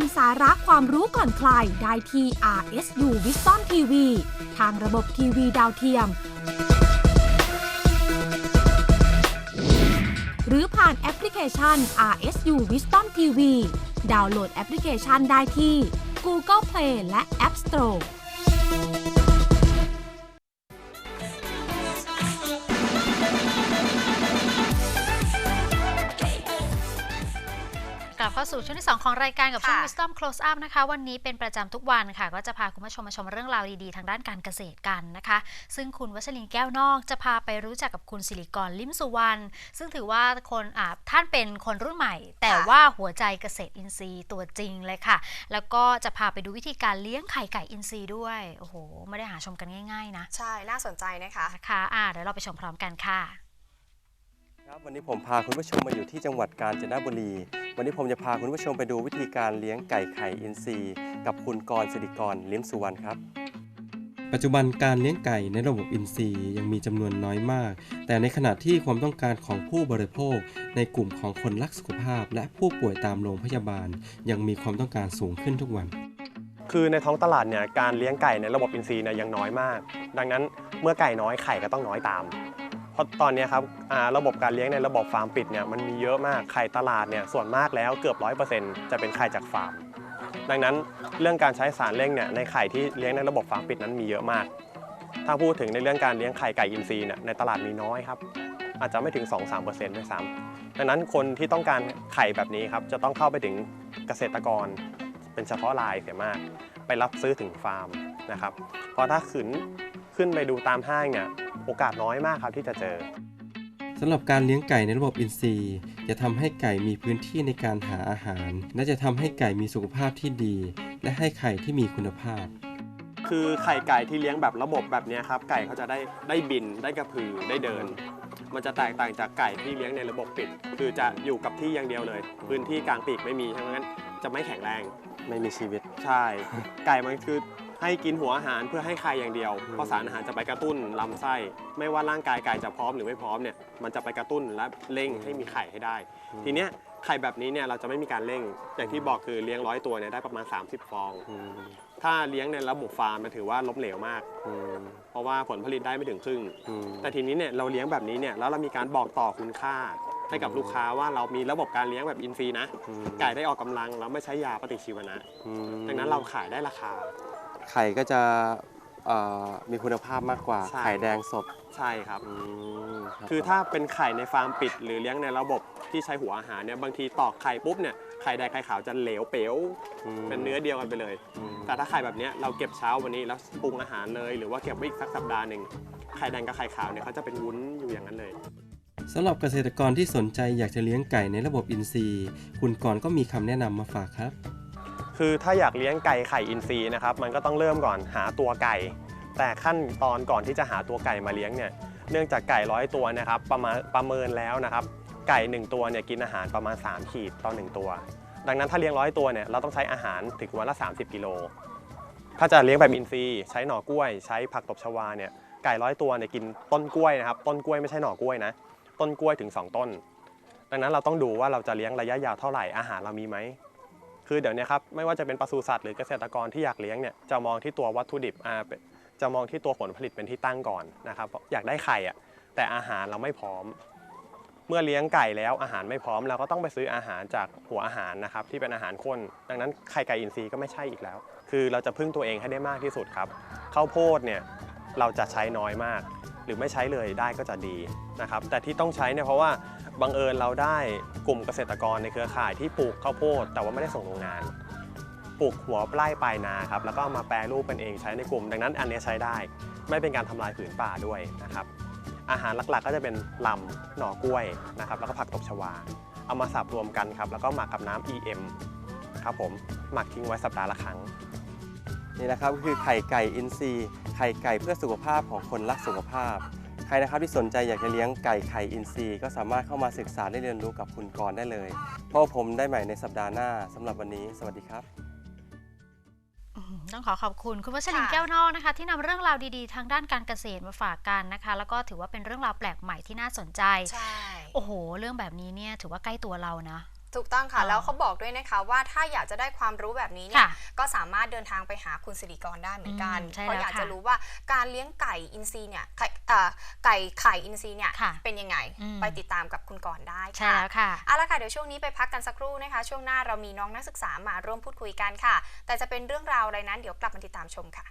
มสาระความรู้ก่อนใครได้ที่ RSU Wisdom TV ทางระบบทีวีดาวเทียม หรือผ่านแอปพลิเคชัน RSU Wisdom TV ดาวน์โหลดแอปพลิเคชันได้ที่ Google Play และ App Store กลับเข้าสู่ช่วงที่ 2 ของรายการกับช่วงค่ะ Wisdom Close Up นะคะ วันนี้เป็นประจำทุกวันค่ะ ก็จะพาคุณผู้ชมมาชมเรื่องราวดีๆ ทางด้านการเกษตรกันนะคะ ซึ่งคุณวัชรินทร์แก้วนอกจะพาไปรู้จักกับคุณสิริกรลิมสุวรรณซึ่งถือว่าคนอ่าท่านเป็นคนรุ่นใหม่ แต่ว่าหัวใจเกษตรอินทรีย์ตัวจริงเลยค่ะ แล้วก็จะพาไปดูวิธีการเลี้ยงไข่ไก่อินทรีย์ด้วยโอ้โหไม่ได้หาชมกันง่าย ๆ นะใช่น่าสนใจนะคะนะคะอ่าเดี๋ยวเราไปชมพร้อมกันค่ะครับวันนี้ผมพาคุณผู้ชมมาอยู่ที่จังหวัดกาญจนบุรี วันนี้ผมจะพาคุณผู้ชมไปดูวิธีการเลี้ยงไก่ไข่อินทรีย์ กับคุณกรณ์สิริกรลิ้มสุวรรณครับ ปัจจุบันการเลี้ยงไก่ในระบบอินทรีย์ยังมีจำนวนน้อยมาก แต่ในขณะที่ความต้องการของผู้บริโภค ในกลุ่มของคนรักสุขภาพ และผู้ป่วยตามโรงพยาบาล ยังมีความต้องการสูงขึ้นทุกวัน คือในท้องตลาดเนี่ยการเลี้ยงไก่ในระบบอินทรีย์เนี่ยยังน้อยมาก ดังนั้นเมื่อไก่น้อยไข่ก็ต้องน้อยตาม เพราะตอนนี้ครับระบบการเลี้ยงในระบบฟาร์มปิดเนี่ยมันมีเยอะมากไข่ตลาดเนี่ยส่วนมากแล้วเกือบร้อยเปอร์เซนต์จะเป็นไข่จากฟาร์ม ดังนั้นเรื่องการใช้สารเร่งเนี่ยในไข่ที่เลี้ยงในระบบฟาร์มปิดนั้นมีเยอะมาก ถ้าพูดถึงในเรื่องการเลี้ยงไข่ไก่อินทรีย์เนี่ยในตลาดมีน้อยครับอาจจะไม่ถึง 2-3%ด้วยซ้ำดังนั้นคนที่ต้องการไข่แบบนี้ครับจะต้องเข้าไปถึงเกษตรกร เป็นเฉพาะรายเสียมาก ไปรับซื้อถึงฟาร์มนะครับเพราะถ้าขึ้น ขึ้นไปดูตามห้างเนี่ยโอกาสน้อยมากครับที่จะเจอสำหรับการเลี้ยงไก่ในระบบอินทรีย์ จะทำให้ไก่มีพื้นที่ในการหาอาหาร และจะทำให้ไก่มีสุขภาพที่ดี และให้ไข่ที่มีคุณภาพ คือไข่ไก่ที่เลี้ยงแบบระบบแบบเนี้ยครับ ไก่เขาจะได้ได้บินได้กระพือได้เดิน มันจะแตกต่างจากไก่ที่เลี้ยงในระบบปิด คือจะอยู่กับที่อย่างเดียวเลย พื้นที่กลางปีกไม่มีทั้งนั้นจะไม่แข็งแรง ไม่มีชีวิต ใช่ ไก่มันคือ ให้กินหัวอาหารเพื่อให้ไข่อย่างเดียวเพราะสารอาหารจะไปกระตุ้นลำไส้ ไม่ว่าร่างกายไก่จะพร้อมหรือไม่พร้อมเนี่ยมันจะไปกระตุ้นและเร่งให้มีไข่ให้ได้ ทีเนี้ยไข่แบบนี้เนี่ยเราจะไม่มีการเร่งอย่างที่บอกคือเลี้ยงร้อยตัวเนี่ยได้ประมาณ 30 ฟอง ถ้าเลี้ยงในระบบฟาร์มมันถือว่าล้มเหลวมาก เพราะว่าผลผลิตได้ไม่ถึงครึ่ง แต่ทีนี้เนี่ยเราเลี้ยงแบบนี้เนี่ยแล้วเรามีการบอกต่อคุณค่าให้กับลูกค้าว่าเรามีระบบการเลี้ยงแบบอินฟรีนะ ไก่ได้ออกกำลังแล้วไม่ใช้ยาปฏิชีวนะ ดังนั้นเราขายได้ราคา ไข่ก็จะเอ่อมีคุณภาพมากกว่าใช่ ไข่แดงสดใช่ครับรับคือถ้าเป็นไข่ในฟาร์มปิด หรือเลี้ยงในระบบที่ใช้หัวอาหารเนี่ยบางทีตอกไข่ปุ๊บเนี่ยไข่แดงไข่ขาวจะเหลวเป๋วมเป็นเนื้อเดียวกันไปเลย อืมแต่ถ้าไข่แบบเนี้ยเราเก็บเช้าวันนี้แล้วปรุงอาหารเลย หรือว่าเก็บไว้อีกสักสัปดาห์หนึ่งไข่แดงกับไข่ขาวเนี่ยเขาจะเป็นวุ้นอยู่อย่างนั้นเลย สำหรับเกษตรกรที่สนใจอยากจะเลี้ยงไก่ในระบบอินทรีย์ คุณกรณ์ก็มีคำแนะนำมาฝากครับ คือถ้าอยากเลี้ยงไก่ไข่อินทรีย์นะครับ มันก็ต้องเริ่มก่อนหาตัวไก่ แต่ขั้นตอนก่อนที่จะหาตัวไก่มาเลี้ยงเนี่ย เนื่องจากไก่ร้อยตัวนะครับประมาณประเมินแล้วนะครับ ไก่ 1 ตัวเนี่ยกินอาหารประมาณ 3 ขีดต่อ 1 ตัว ดังนั้นถ้าเลี้ยงร้อยตัวเนี่ยเราต้องใช้อาหารถึงวันละ 30 กิโล ถ้าจะเลี้ยงแบบอินทรีย์ใช้หน่อกล้วย ใช้ผักตบชวาเนี่ยไก่ร้อยตัวเนี่ยกินต้นกล้วยนะครับ ต้นกล้วยไม่ใช่หน่อกล้วยนะ ต้นกล้วยถึง 2 ต้น ดังนั้นเราต้องดูว่าเราจะเลี้ยงระยะยาวเท่าไหร่อาหารเรามีไหม คือเดี๋ยวนี้ครับไม่ว่าจะเป็นปศุสัตว์หรือเกษตรกรที่อยากเลี้ยงเนี่ยจะมองที่ตัววัตถุดิบอ่าจะมองที่ตัวผลผลิตเป็นที่ตั้งก่อนนะครับอยากได้ไข่อะแต่อาหารเราไม่พร้อม เมื่อเลี้ยงไก่แล้วอาหารไม่พร้อมเราก็ต้องไปซื้ออาหารจากหัวอาหารนะครับที่เป็นอาหารข้น ดังนั้นไข่ไก่อินทรีย์ก็ไม่ใช่อีกแล้ว คือเราจะพึ่งตัวเองให้ได้มากที่สุดครับข้าวโพดเนี่ยเราจะใช้น้อยมาก หรือไม่ใช้เลยได้ก็จะดีนะครับแต่ที่ต้องใช้เนี่ยเพราะว่า บังเอิญเราได้กลุ่มเกษตรกรในเครือข่ายที่ปลูกข้าวโพดแต่ว่าไม่ได้ส่งโรงงาน ปลูกหัวไร่ปลายนาครับแล้วก็มาแปรรูปเป็นเองใช้ในกลุ่ม ดังนั้นอันนี้ใช้ได้ ไม่เป็นการทำลายผืนป่าด้วยนะครับ อาหารหลักๆ ก็จะเป็นลำหน่อกล้วยนะครับแล้วก็ผักตบชวา เอามาสับรวมกันครับแล้วก็หมักกับน้ำ EM ครับผมหมักทิ้งไว้สัปดาห์ละครั้งนี่นะครับก็คือไข่ไก่อินทรีย์ไข่ไก่เพื่อสุขภาพของคนรักสุขภาพ ใครนะครับที่สนใจอยากจะเลี้ยงไก่ไข่อินทรีย์ก็สามารถเข้ามาศึกษาได้เรียนรู้กับคุณกรณ์ได้เลยเพราะว่าผมได้ใหม่ในสัปดาห์หน้าสำหรับวันนี้ สวัสดีครับอืมต้องขอขอบคุณคุณวัชรินทร์ค่ะแก้วนอกนะคะ ที่นำเรื่องราวดีๆ ทางด้านการเกษตรมาฝากกันนะคะ แล้วก็ถือว่าเป็นเรื่องราวแปลกใหม่ที่น่าสนใจใช่โอ้โห เรื่องแบบนี้เนี่ยถือว่าใกล้ตัวเรานะ ถูกต้องค่ะ แล้วเขาบอกด้วยนะคะว่าถ้าอยากจะได้ความรู้แบบนี้เนี่ยก็สามารถเดินทางไปหาคุณสิริกรได้เหมือนกันเพราะอยากจะรู้ว่าการเลี้ยงไก่อินทรีเนี่ยไก่ไข่อินทรีเนี่ยเป็นยังไงไปติดตามกับคุณกรได้ค่ะใช่แล้วค่ะเอาละค่ะเดี๋ยวช่วงนี้ไปพักกันสักครู่นะคะ ช่วงหน้าเรามีน้องนักศึกษามาร่วมพูดคุยกันค่ะ แต่จะเป็นเรื่องราวอะไรนั้นเดี๋ยวกลับมาติดตามชมค่ะ